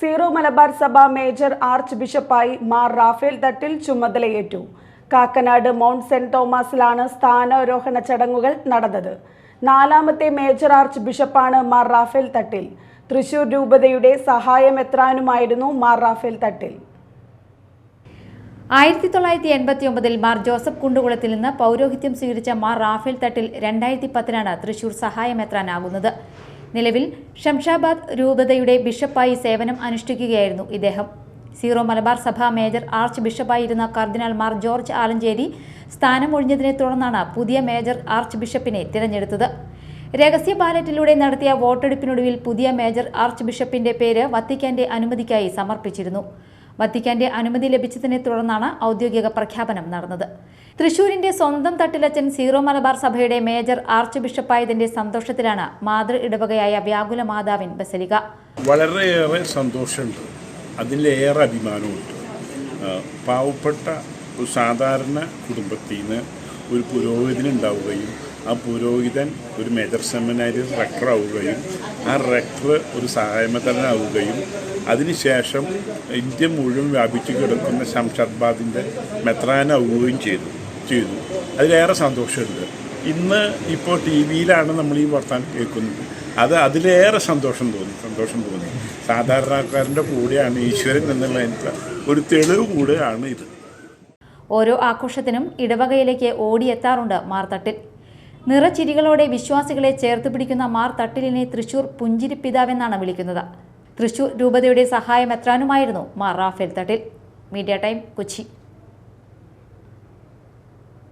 Zero Malabar സഭ major arch ബിഷപ്പായി Mar Rafale Thattil ചുമതലയേറ്റു. കാക്കനാട് മൗണ്ട് സെന്റ് തോമസിലാണ് സ്ഥാനാരോഹണ ചടങ്ങുകൾ നടന്നത്. നാലാമത്തെ മേജർ ആർച്ച് ബിഷപ്പാണ് മാർ റാഫേൽ തട്ടിൽ. തൃശൂർ രൂപതയുടെ സഹായമെത്രാനുമായിരുന്നു മാർ റാഫേൽ തട്ടിൽ. ആയിരത്തി തൊള്ളായിരത്തി എൺപത്തി ഒമ്പതിൽ മാർ ജോസഫ് കുണ്ടുകുളത്തിൽ നിന്ന് പൗരോഹിത്യം സ്വീകരിച്ച മാർ റാഫേൽ തട്ടിൽ രണ്ടായിരത്തി പത്തിലാണ് തൃശൂർ സഹായമെത്രാനാകുന്നത് നിലവിൽ ഷംഷാബാദ് രൂപതയുടെ ബിഷപ്പായി സേവനം അനുഷ്ഠിക്കുകയായിരുന്നു ഇദ്ദേഹം. സീറോ മലബാർ സഭ മേജർ ആർച്ച് ബിഷപ്പായിരുന്ന കർദിനാൾ മാർ ജോർജ് ആലഞ്ചേരി സ്ഥാനമൊഴിഞ്ഞതിനെ തുടർന്നാണ് പുതിയ മേജർ ആർച്ച് ബിഷപ്പിനെ തിരഞ്ഞെടുത്തത്. രഹസ്യ ബാലറ്റിലൂടെ നടത്തിയ വോട്ടെടുപ്പിനൊടുവിൽ പുതിയ മേജർ ആർച്ച് ബിഷപ്പിന്റെ പേര് വത്തിക്കാന്റെ അനുമതിക്കായി സമർപ്പിച്ചിരുന്നു. വത്തിക്കാന്റെ അനുമതി ലഭിച്ചതിനെ തുടർന്നാണ് ഔദ്യോഗിക പ്രഖ്യാപനം നടന്നത്. തൃശൂരിന്റെ സ്വന്തം തട്ടിലച്ചൻ സീറോ മലബാർ സഭയുടെ മേജർ ആർച്ച് ബിഷപ്പായതിന്റെ സന്തോഷത്തിലാണ് മാതൃ ഇടവകയായ വ്യാകുല മാതാവിൻ ബസലിക. വളരെയേറെ സന്തോഷമുണ്ട്. അതിലേറെ അഭിമാനമുണ്ട്. പാവപ്പെട്ട ഒരു സാധാരണ കുടുംബത്തിൽ നിന്ന് ഒരു പുരോഗതി ഉണ്ടാവുകയും ആ പുരോഹിതൻ ഒരു മേജർ സെമിനാരി റെക്ടറാവുകയും ആ റെക്ടർ ഒരു സഹായമതനാവുകയും അതിനുശേഷം ഇന്ത്യ മുഴുവൻ വ്യാപിച്ചു കിടക്കുന്ന ശംഷാബാദിന്റെ മെത്രാനാവുകയും ചെയ്തു ചെയ്തു. അതിലേറെ സന്തോഷമുണ്ട്. ഇന്ന് ഇപ്പോൾ ടി വിയിലാണ് നമ്മൾ ഈ വർത്താനം കേൾക്കുന്നത്. അത് അതിലേറെ സന്തോഷം തോന്നി സന്തോഷം തോന്നി. സാധാരണക്കാരന്റെ കൂടെയാണ് ഈശ്വരൻ എന്നുള്ളതിന്റെ ഒരു തെളിവ് കൂടെയാണ് ഇത്. ഓരോ ആഘോഷത്തിനും ഇടവകയിലേക്ക് ഓടിയെത്താറുണ്ട് മാർത്തട്ടിൽ. തട്ടിൽ നിറച്ചിരികളോടെ വിശ്വാസികളെ ചേർത്ത് പിടിക്കുന്ന മാർ തട്ടിലിനെ തൃശൂർ പുഞ്ചിരിപ്പിതാവെന്നാണ് വിളിക്കുന്നത്. തൃശൂർ രൂപതയുടെ സഹായം എത്രാനുമായിരുന്നു Mar Raphael Thattil. Media time Kochi.